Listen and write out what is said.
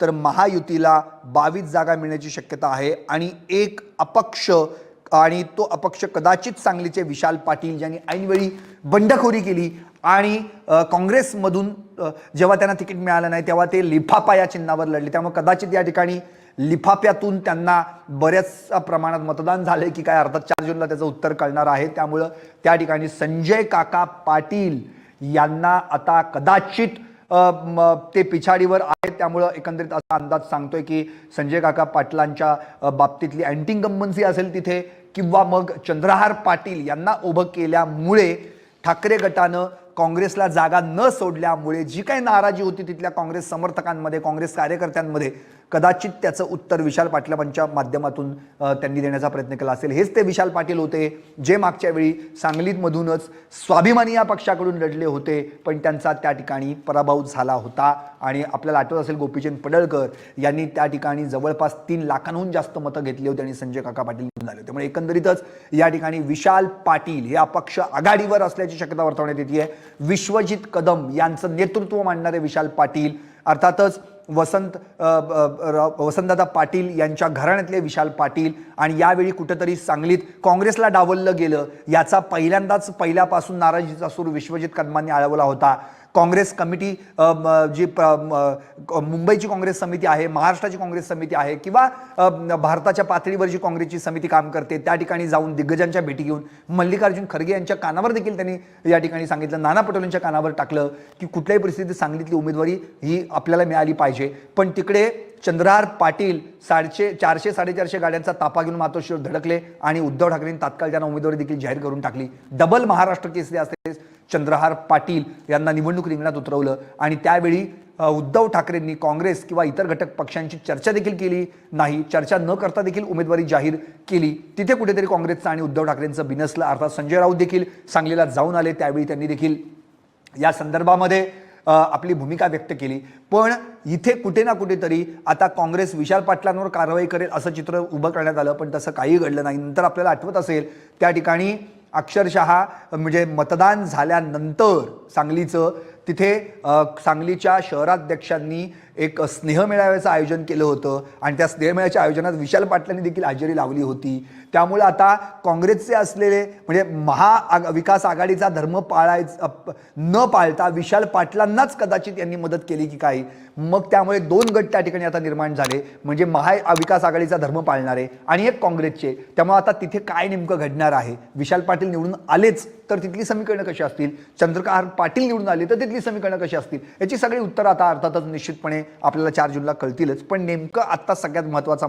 तर महायुतीला बावीस जागा मिळण्याची शक्यता आहे आणि एक अपक्ष आणि तो अपक्ष कदाचित सांगलीचे विशाल पाटील ज्यांनी ऐनवेळी बंडखोरी केली आणि काँग्रेसमधून जेव्हा त्यांना तिकीट मिळालं नाही तेव्हा ते लिफाफा या चिन्हावर लढले. त्यामुळे कदाचित या ठिकाणी लिफाफ्यातून त्यांना बऱ्याच प्रमाणात मतदान झाले की काय अर्थात चार जूनला त्याचं उत्तर कळणार आहे. त्यामुळं त्या ठिकाणी संजय काका पाटील यांना आता कदाचित ते पिछाडीवर आहेत त्यामुळं एकंदरीत असा अंदाज सांगतोय की संजय काका पाटलांच्या बाबतीतली अँटिंगम्बन्सी असेल तिथे किंवा मग चंद्रहार पाटील यांना उभं केल्यामुळे ठाकरे गटानं काँग्रेसला जागा न सोडल्यामुळे जी काही नाराजी होती तिथल्या काँग्रेस समर्थकांमध्ये काँग्रेस कार्यकर्त्यांमध्ये कदाचित त्याचं उत्तर विशाल पाटलांच्या माध्यमातून त्यांनी देण्याचा प्रयत्न केला असेल. हेच ते विशाल पाटील होते जे मागच्या वेळी सांगलीतमधूनच स्वाभिमानी या पक्षाकडून लढले होते पण त्यांचा त्या ठिकाणी पराभव झाला होता. आणि आपल्याला आठवत असेल गोपीचंद पडळकर यांनी त्या ठिकाणी जवळपास तीन लाखांहून जास्त मतं घेतली होती आणि संजय काका पाटील झाले होते. त्यामुळे एकंदरीतच या ठिकाणी विशाल पाटील हे अपक्ष आघाडीवर असल्याची शक्यता वर्तवण्यात येते आहे विश्वजित कदम यांचं नेतृत्व मांडणारे विशाल पाटील अर्थातच वसंत वसंतदादा पाटील यांच्या घराण्यातले विशाल पाटील आणि यावेळी कुठेतरी सांगलीत काँग्रेसला डावललं गेलं. याचा पहिल्यांदाच पहिल्यापासून नाराजीचा सूर विश्वजित कदमांनी आळवला होता. काँग्रेस कमिटी जी मुंबईची काँग्रेस समिती आहे महाराष्ट्राची काँग्रेस समिती आहे किंवा भारताच्या पातळीवर जी काँग्रेसची समिती काम करते त्या ठिकाणी जाऊन दिग्गजांच्या भेटी घेऊन मल्लिकार्जुन खरगे यांच्या कानावर देखील त्यांनी या ठिकाणी सांगितलं नाना पटोलेंच्या कानावर टाकलं की कुठल्याही परिस्थितीत सांगलीतली उमेदवारी ही आपल्याला मिळाली पाहिजे. पण तिकडे चंद्रहार पाटील साडशे चारशे साडेचारशे गाड्यांचा तापा घेऊन मातोश्रीवर धडकले आणि उद्धव ठाकरेंनी तात्काळ त्यांना उमेदवारी देखील जाहीर करून टाकली. डबल महाराष्ट्र केसरी असलेले चंद्रहार पाटील यांना निवडणूक रिंगणात उतरवलं आणि त्यावेळी उद्धव ठाकरेंनी काँग्रेस किंवा इतर घटक पक्षांची चर्चा देखील केली नाही. चर्चा न करता देखील उमेदवारी जाहीर केली. तिथे कुठेतरी काँग्रेसचं आणि उद्धव ठाकरेंचं बिनसलं अर्थात संजय राऊत देखील सांगलीला जाऊन आले. त्यावेळी त्यांनी देखील या संदर्भामध्ये आपली भूमिका व्यक्त केली. पण इथे कुठे ना कुठेतरी आता काँग्रेस विशाल पाटलांवर कारवाई करेल असं चित्र उभं करण्यात आलं पण तसं काही घडलं नाही. नंतर आपल्याला आठवत असेल त्या ठिकाणी अक्षरशः म्हणजे मतदान झाल्यानंतर सांगलीचं तिथे सांगलीच्या शहराध्यक्षांनी एक स्नेहमेळाव्याचं आयोजन केलं होतं आणि त्या स्नेहमेळ्याच्या आयोजनात विशाल पाटलांनी देखील हजेरी लावली होती. त्यामुळे आता काँग्रेसचे असलेले म्हणजे महा विकास आघाडीचा धर्म पाळायचा न पाळता विशाल पाटलांनाच कदाचित यांनी मदत केली की काही. मग त्यामुळे दोन गट त्या ठिकाणी आता निर्माण झाले. म्हणजे महा विकास आघाडीचा धर्म पाळणारे आणि एक काँग्रेसचे. त्यामुळे आता तिथे काय नेमकं घडणार आहे? विशाल पाटील निवडून आलेच तर तिथली समीकरणं कशी असतील? चंद्रकांत पाटील निवडून आले तर तिथली समीकरणं कशी असतील? याची सगळी उत्तरं आता अर्थातच निश्चितपणे आपल्याला चार जूनला कळतीलच. पण नेमकं आत्ता सगळ्यात महत्त्वाचा